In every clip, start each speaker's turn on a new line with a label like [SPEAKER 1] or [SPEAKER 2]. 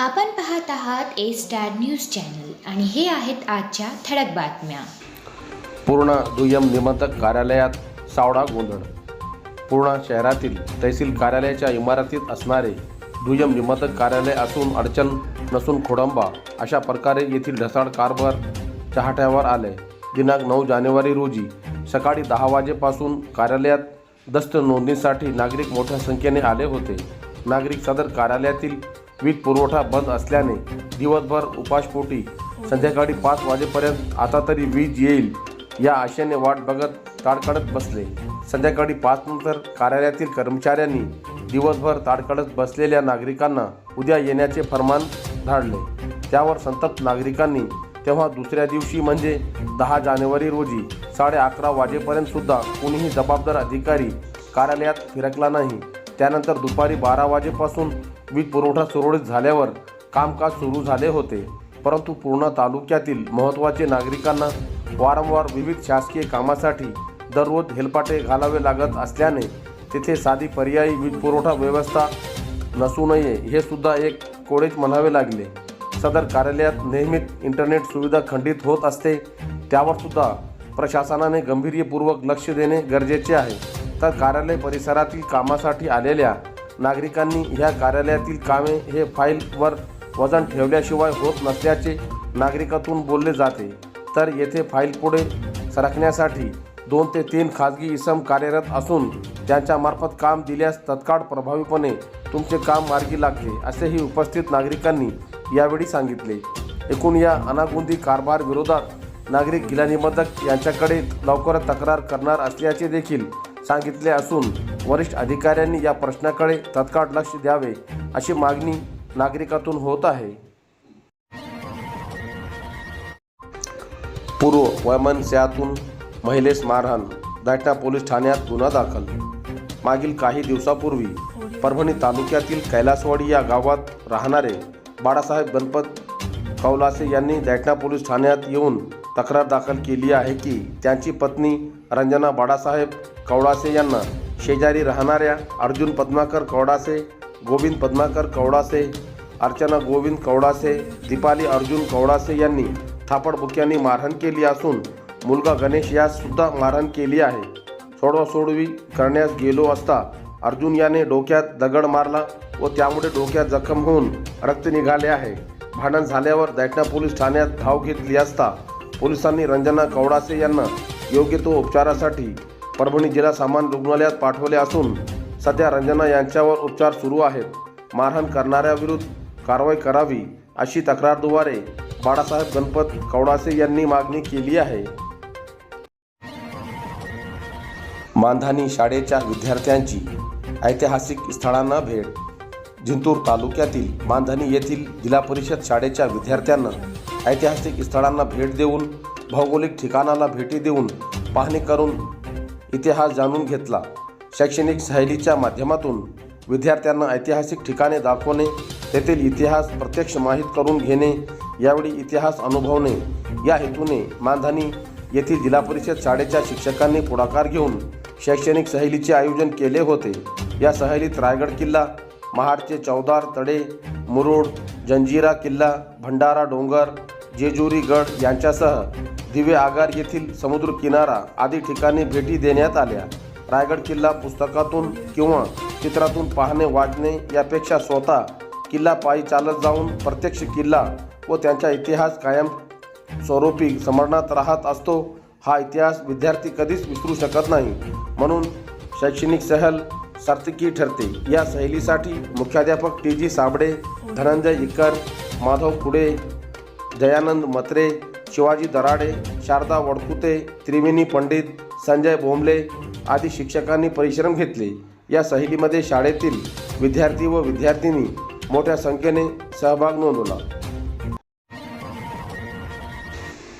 [SPEAKER 1] आपण पाहत आहात ए स्टार न्यूज चॅनल आणि हे आहेत आजच्या ठळक बातम्या.
[SPEAKER 2] पूर्णा दुय्यम निमंत्रक कार्यालयात सावडा गोंधळ. पूर्णा शहरातील तहसील कार्यालयाच्या इमारतीत असणारे दुय्यम निमंत्रक कार्यालय असून अडचण नसून खोडंबा अशा प्रकारे येथील ढसाळ कारभार चहाट्यावर आले दिनांक नऊ जानेवारी रोजी सकाळी दहा वाजेपासून कार्यालयात दस्त नोंदणीसाठी नागरिक मोठ्या संख्येने आले होते. नागरिक सदर कार्यालयातील वीज पुरवठा बंद असल्याने दिवसभर उपासपोटी संध्याकाळी पाच वाजेपर्यंत आता तरी वीज येईल या आशेने वाट बघत ताडकडत बसले. संध्याकाळी पाचनंतर कार्यालयातील कर्मचाऱ्यांनी दिवसभर ताडकडत बसलेल्या नागरिकांना उद्या येण्याचे फरमान धाडले. त्यावर संतप्त नागरिकांनी तेव्हा दुसऱ्या दिवशी म्हणजे दहा जानेवारी रोजी साडे अकरा वाजेपर्यंत सुद्धा कोणीही जबाबदार अधिकारी कार्यालयात फिरकला नाही. त्यानंतर दुपारी बारा वाजेपासून वीज पुरवठा सुरळीत झाल्यावर कामकाज सुरू झाले होते. परंतु पूर्णा तालुक्यातील महत्त्वाचे नागरिकांना वारंवार विविध शासकीय कामासाठी दररोज हेलपाटे घालावे लागत असल्याने तिथे साधी पर्यायी वीज पुरवठा व्यवस्था नसू नये हे सुद्धा एक कोडेच म्हणावे लागले. सदर कार्यालयात नेहमीच इंटरनेट सुविधा खंडित होत असते त्यावर सुद्धा प्रशासनाने गंभीर्यपूर्वक लक्ष देणे गरजेचे आहे. तर कार्यालय परिसरातील कामासाठी आलेल्या नागरिकांनी ह्या कार्यालयातील कामे हे फाईलवर वजन ठेवल्याशिवाय होत नसल्याचे नागरिकातून बोलले जाते. तर येथे फाईल पुढे सरकण्यासाठी दोन ते तीन खाजगी इसम कार्यरत असून त्यांच्यामार्फत काम दिल्यास तत्काळ प्रभावीपणे तुमचे काम मार्गी लागते असेही उपस्थित नागरिकांनी यावेळी सांगितले. एकूण या अनागुंदी कारभार विरोधात नागरिक गिलानिबंधक यांच्याकडे लवकरच तक्रार करणार असल्याचे देखील सांगितले असून वरिष्ठ अधिकाऱ्यांनी या प्रश्नाकडे तत्काळ लक्ष द्यावे अशी मागणी नागरिकातून होत आहे. पूर्व वैमनस्यातून महिलेस मारहाण दाटणा पोलीस ठाण्यात गुन्हा दाखल. मागील काही दिवसापूर्वी परभणी तालुक्यातील कैलासवाडी या गावात राहणारे बाळासाहेब गणपत कौलासे यांनी दैठणा पोलीस ठाण्यात येऊन तक्रार दाखल केली आहे की त्यांची पत्नी रंजना बाळासाहेब कवडासे यांना शेजारी राहणाऱ्या अर्जुन पद्माकर कवडासे गोविंद पद्माकर कवडासे अर्चना गोविंद कवडासे दीपाली अर्जुन कवडासे यांनी थापडबुक्यांनी मारहाण केली असून मुलगा गणेश यास सुद्धा मारहाण केली आहे. सोडवासोडवी करण्यास गेलो असता अर्जुन याने डोक्यात दगड मारला व त्यामुळे डोक्यात जखम होऊन रक्त निघाले आहे. भांडण झाल्यावर दैठणा पोलीस ठाण्यात धाव घेतली असता पोलिसांनी रंजना कवडासे यांना योग्य तो उपचारासाठी परभणी जिल्हा सामान्य रुग्णालयात पाठवले असून सध्या रंजना यांच्यावर उपचार सुरू आहेत. मारहाण करणाऱ्याविरुद्ध कारवाई करावी अशी तक्रारद्वारे बाळासाहेब गणपत कवडासे यांनी मागणी केली आहे. मानधानी शाळेच्या विद्यार्थ्यांची ऐतिहासिक स्थळांना भेट. जिंतूर तालुक्यातील मानधनी येथील जिल्हा परिषद शाळेच्या विद्यार्थ्यांना ऐतिहासिक स्थळांना भेट देऊन भौगोलिक ठिकाणाला भेटी देऊन पाहणी करून इतिहास जाणून घेतला. शैक्षणिक सहलीच्या माध्यमातून विद्यार्थ्यांना ऐतिहासिक ठिकाणे दाखवणे तेथील इतिहास प्रत्यक्ष माहीत करून घेणे यावेळी इतिहास अनुभवणे. या हेतूने मानधानी येथील जिल्हा परिषद शाळेच्या शिक्षकांनी पुढाकार घेऊन शैक्षणिक सहलीचे आयोजन केले होते. या सहलीत रायगड किल्ला महाडचे चौदार तडे मुरुड जंजिरा किल्ला भंडारा डोंगर जेजुरी गड यांच्यासह दिवे आगार येथील समुद्र किनारा आदी ठिकाणी भेटी देण्यात आल्या. रायगड किल्ला पुस्तकातून किंवा चित्रातून पाहणे वाचणे यापेक्षा स्वतः किल्ला पायी चालत जाऊन प्रत्यक्ष किल्ला व त्यांचा इतिहास कायम स्वरूपी स्मरणात राहत असतो हा इतिहास विद्यार्थी कधीच विसरू शकत नाही. म्हणून शैक्षणिक सहल सार्थकी ठरते. या सहलीसाठी मुख्याध्यापक टी जी साबडे धनंजय इकर माधव कुडे दयानंद मत्रे शिवाजी दराडे शारदा वडकुते त्रिवेणी पंडित संजय भोंबले आदी शिक्षकांनी परिश्रम घेतले. या सहलीमध्ये शाळेतील विद्यार्थी व विद्यार्थिनी मोठ्या संख्येने सहभाग नोंदवला.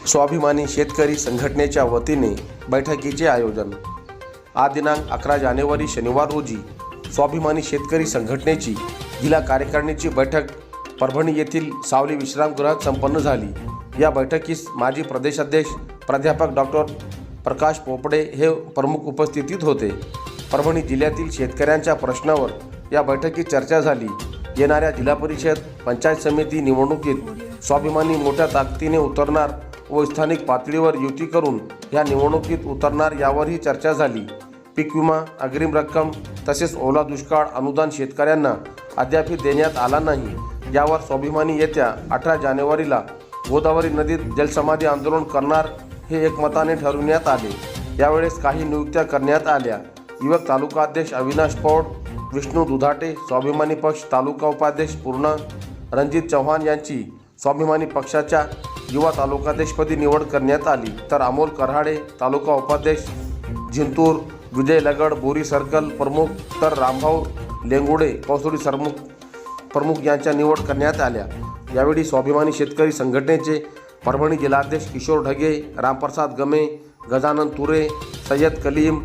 [SPEAKER 2] स्वाभिमानी शेतकरी संघटनेच्या वतीने बैठकीचे आयोजन. आज दिनांक अकरा जानेवारी शनिवार रोजी स्वाभिमानी शेतकरी संघटनेची जिल्हा कार्यकारिणीची बैठक परभणी येथील सावली विश्रामगृहात संपन्न झाली. या बैठकीस माजी प्रदेशाध्यक्ष प्राध्यापक डॉक्टर प्रकाश पोपडे हे प्रमुख उपस्थितीत होते. परभणी जिल्ह्यातील शेतकऱ्यांच्या प्रश्नावर या बैठकीत चर्चा झाली. येणाऱ्या जिल्हा परिषद पंचायत समिती निवडणुकीत स्वाभिमानी मोठ्या ताकदीने उतरणार व स्थानिक पातळीवर युती करून या निवडणुकीत उतरणार यावरही चर्चा झाली. पीक विमा अग्रिम रक्कम तसेच ओला दुष्काळ अनुदान शेतकऱ्यांना अद्यापही देण्यात आला नाही. यावर स्वाभिमानी येत्या अठरा जानेवारीला गोदावरी नदीत जलसमाधी आंदोलन करणार हे एकमताने ठरविण्यात आले. यावेळेस काही नियुक्त्या करण्यात आल्या. युवक तालुका अध्यक्ष अविनाश पौड विष्णू दुधाटे स्वाभिमानी पक्ष तालुका उपाध्यक्ष पूर्ण रणजित चव्हाण यांची स्वाभिमानी पक्षाच्या युवा तालुकाध्यक्षपदी निवड करण्यात आली. तर अमोल कराडे तालुका उपाध्यक्ष जिंतूर विजय लगड बोरी सर्कल प्रमुख तर रामभाऊ लेंगुडे कौसुडी सरमुख प्रमुख यांच्या निवड करण्यात आल्या. यावेळी स्वाभिमानी शेतकरी संघटनेचे परभणी जिल्हाध्यक्ष किशोर ढगे रामप्रसाद गमे गजानन तुरे सय्यद कलीम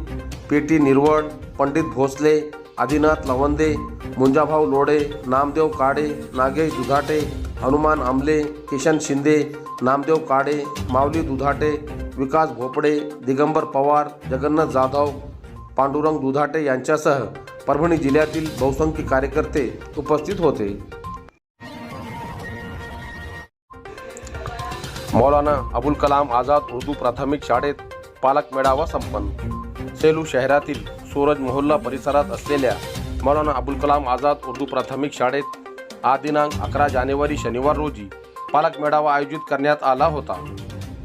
[SPEAKER 2] पेटी निर्वळ पंडित भोसले आदिनाथ लवंदे मुंजाभाऊ लोढे नामदेव काडे नागेश दुधाटे हनुमान आमले किशन शिंदे नामदेव काडे माऊली दुधाटे विकास भोपडे दिगंबर पवार जगन्नाथ जाधव पांडुरंग दुधाटे यांच्यासह परभणी जिल्ह्यातील बहुसंख्य कार्यकर्ते उपस्थित होते. मौलाना अबुल कलाम आझाद उर्दू प्राथमिक शाळेत पालक मेळावा संपन्न. सेलू शहरातील सूरज मोहल्ला परिसरात असलेल्या मौलाना अबुल कलाम आझाद उर्दू प्राथमिक शाळेत आज दिनांक अकरा जानेवारी शनिवार रोजी पालक मेळावा आयोजित करण्यात आला होता.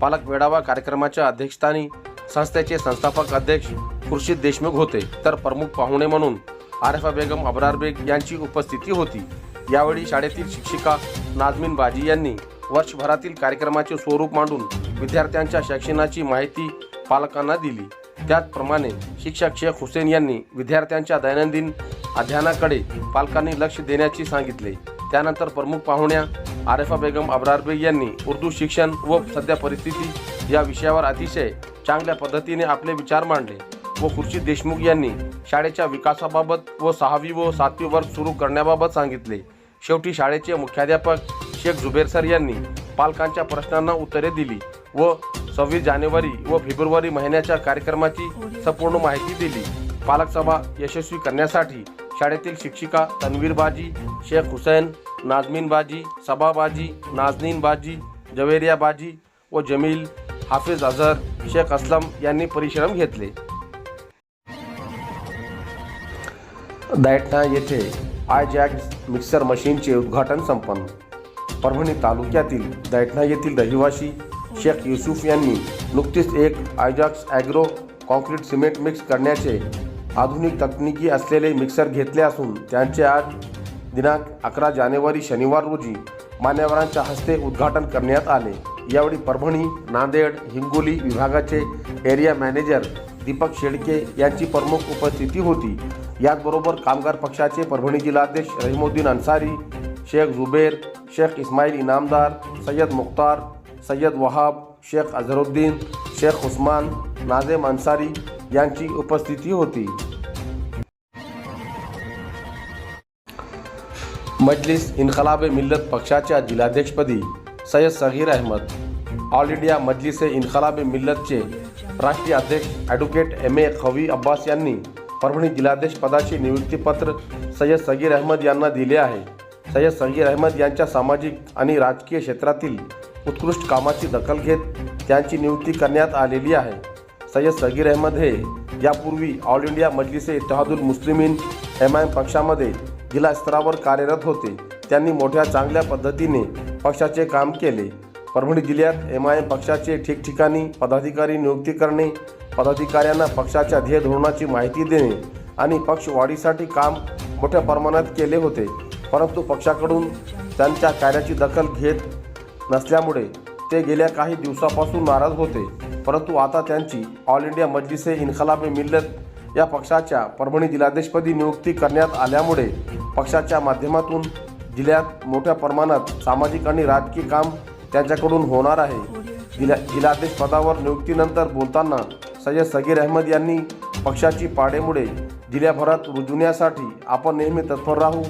[SPEAKER 2] पालक मेळावा कार्यक्रमाच्या अध्यक्षस्थानी संस्थेचे संस्थापक अध्यक्ष खुर्शीद देशमुख होते. तर प्रमुख पाहुणे म्हणून आरेफा बेगम अबरार बेग यांची उपस्थिती होती. यावेळी शाळेतील शिक्षिका नाजमीन बाजी यांनी वर्षभरातील कार्यक्रमाचे स्वरूप मांडून विद्यार्थ्यांच्या शिक्षणाची माहिती पालकांना दिली. त्याचप्रमाणे शिक्षक शेख हुसेन यांनी विद्यार्थ्यांच्या दैनंदिन अध्ययनाकडे पालकांनी लक्ष देण्याची सांगितले. त्यानंतर प्रमुख पाहुण्या आरेफा बेगम अब्रारबे यांनी उर्दू शिक्षण व सध्या परिस्थिती या विषयावर अतिशय चांगल्या पद्धतीने आपले विचार मांडले व खुर्शीद देशमुख यांनी शाळेच्या विकासाबाबत व सहावी व सातवी वर्ग सुरू करण्याबाबत सांगितले. शेवटी शाळेचे मुख्याध्यापक शेख जुबेर सर यांनी पालकांच्या प्रश्नांना उत्तरे दिली व सव्वीस जानेवारी व फेब्रुवारी महिन्याच्या कार्यक्रमाची संपूर्ण माहिती दिली. पालक सभा यशस्वी करण्यासाठी शाळेतील शिक्षिका तन्वीर बाजी शेख हुसैन नाजमीन बाजी सबा बाजी नाजनीन बाजी जवेरिया बाजी व जमील हाफिज अझहर शेख असलम यांनी परिश्रम घेतले. दैठणा येथे आयजॅक मिक्सर मशीनचे उद्घाटन संपन्न. परभणी तालुक्यातील दैठणा येथील रहिवासी शेख युसुफ यांनी नुकतीच एक Ajax agro concrete cement mix करण्याचे आधुनिक तकनिकी असलेले मिक्सर घेतले असून त्यांचे आज दिनांक अकरा जानेवारी शनिवार रोजी मान्यवरांच्या हस्ते उद्घाटन करण्यात आले. यावेळी परभणी नांदेड हिंगोली विभागाचे एरिया मॅनेजर दीपक शेळके यांची प्रमुख उपस्थिती होती. याचबरोबर कामगार पक्षाचे परभणी जिल्हाध्यक्ष रहिमुद्दीन अन्सारी शेख जुबेर शेख इस्माईल इनामदार सय्यद मुख्तार सय्यद वहाब शेख अझरुद्दीन शेख उस्मान नाझेम अन्सारी यांची उपस्थिती होती. मजलिस इन्कलाब मिल्लत पक्षाच्या जिल्हाध्यक्षपदी सय्यद सगीर अहमद ऑल इंडिया मजलिस इन्कलाब मिल्लतचे राष्ट्रीय अध्यक्ष advocate M A Khavi Abbas यांनी परभणी जिल्हाध्यक्ष पदाचे नियुक्तीपत्र सय्यद सगीर अहमद यांना दिले आहे. सय्यद सगीर अहमद यांच्या सामाजिक आणि राजकीय क्षेत्रातील उत्कृष्ट कामाची दखल घेत त्यांची नियुक्ती करण्यात आलेली आहे. सय्यद सगीर अहमद हे यापूर्वी All India Majlise Ittehadul Muslimeen M I M पक्षामध्ये जिल्हा स्तरावर कार्यरत होते. त्यांनी मोठ्या चांगल्या पद्धतीने पक्षाचे काम केले. परभणी जिल्ह्यात एम आय एम पक्षाचे ठिकठिकाणी पदाधिकारी नियुक्ती करणे पदाधिकाऱ्यांना पक्षाच्या ध्येय धोरणाची माहिती देणे आणि पक्ष वाढीसाठी काम मोठ्या प्रमाणात केले होते. परंतु पक्षाकडून त्यांच्या कार्याची दखल घेत नसल्यामुळे ते गेल्या काही दिवसापासून नाराज होते. परंतु आता त्यांची ऑल इंडिया मजलिसे इन्कलाब मिल्लत या पक्षाच्या परभणी जिल्हाध्यक्षपदी नियुक्ती करण्यात आल्यामुळे पक्षाच्या माध्यमातून जिल्ह्यात मोठ्या प्रमाणात सामाजिक आणि राजकीय काम त्यांच्याकडून होणार आहे. जिल्हा जिल्हाध्यक्षपदावर नियुक्तीनंतर बोलताना सय्यद सगीर अहमद यांनी पक्षाची पाडेमुळे जिल्ह्याभरात रुजवण्यासाठी आपण नेहमी तत्पर राहू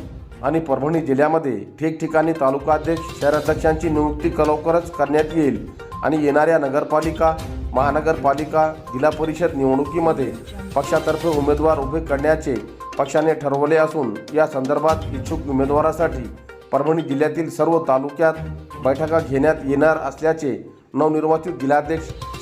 [SPEAKER 2] आणि परभणी जिल्ह्यामध्ये ठिकठिकाणी तालुकाध्यक्ष शहराध्यक्षांची नियुक्ती लवकरच करण्यात येईल आणि येणाऱ्या नगरपालिका महानगरपालिका जिल्हा परिषद निवडणुकीमध्ये पक्षातर्फे उमेदवार उभे करण्याचे पक्षाने ठरवले असून या संदर्भात इच्छुक उमेदवारासाठी परभणी जिल्ह्यातील सर्व तालुक्यात बैठका घेण्यात येणार असल्याचे नवनिर्वाचित जिल्हाध्यक्ष